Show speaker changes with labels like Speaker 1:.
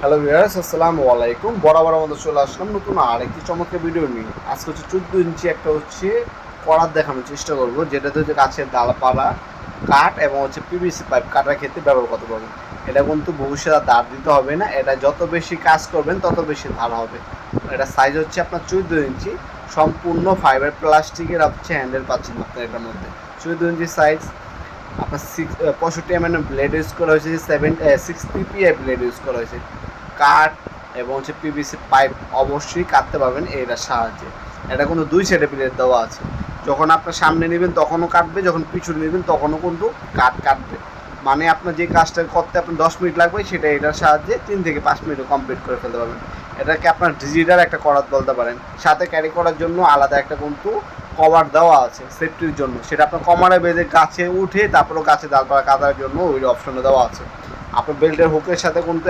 Speaker 1: Hello viewers আসসালামু আলাইকুম। বরাবর আমাদের চলে আসলাম নতুন আরেকটি চমৎকার ভিডিও নিয়ে। আজকে হচ্ছে চোদ্দ ইঞ্চি একটা হচ্ছে করার দেখানোর চেষ্টা করব যেটাতে হচ্ছে গাছের ডালপালা কাঠ এবং হচ্ছে পিভিসি পাইপ কাটার ক্ষেত্রে ব্যবহার করতে পারবেন এটা কিন্তু ভবিষ্যতে দাঁড় দিতে হবে না। এটা যত বেশি কাজ করবেন, তত বেশি ধার হবে। এটা সাইজ হচ্ছে আপনার চোদ্দ ইঞ্চি। সম্পূর্ণ ফাইবার প্লাস্টিকের হচ্ছে হ্যান্ডেল পাচ্ছেন আপনার এটার মধ্যে। চোদ্দ ইঞ্চি সাইজ আপনার সিক্স পঁয়ষট্টি এম ব্লেড ইউজ করা হয়েছে seven six PPI blade use করা হয়েছে। কাঠ এবং হচ্ছে পিভিসি পাইপ অবশ্যই কাটতে পারবেন এটার সাহায্যে। এটা কিন্তু দুই সাইডে প্লেট দেওয়া আছে। যখন আপনার সামনে নেবেন, তখনও কাটবে, যখন পিছনে নেবেন, তখনও কিন্তু কাট কাটবে। মানে আপনার যে কাজটা করতে আপনার দশ মিনিট লাগবে, সেটা এটার সাহায্যে তিন থেকে পাঁচ মিনিটে কমপ্লিট করে ফেলতে পারবেন। এটাকে আপনার ডিজিটাল একটা করাত বলতে পারেন। সাথে ক্যারি করার জন্য আলাদা একটা কিন্তু কভার দেওয়া আছে সেফটির জন্য। সেটা আপনার কমারে বেঁধে গাছে উঠে তারপরে গাছে ডালপালা কাটার জন্য ওই অপশনে দেওয়া আছে। আপনার বেল্টের হুকের সাথে কিন্তু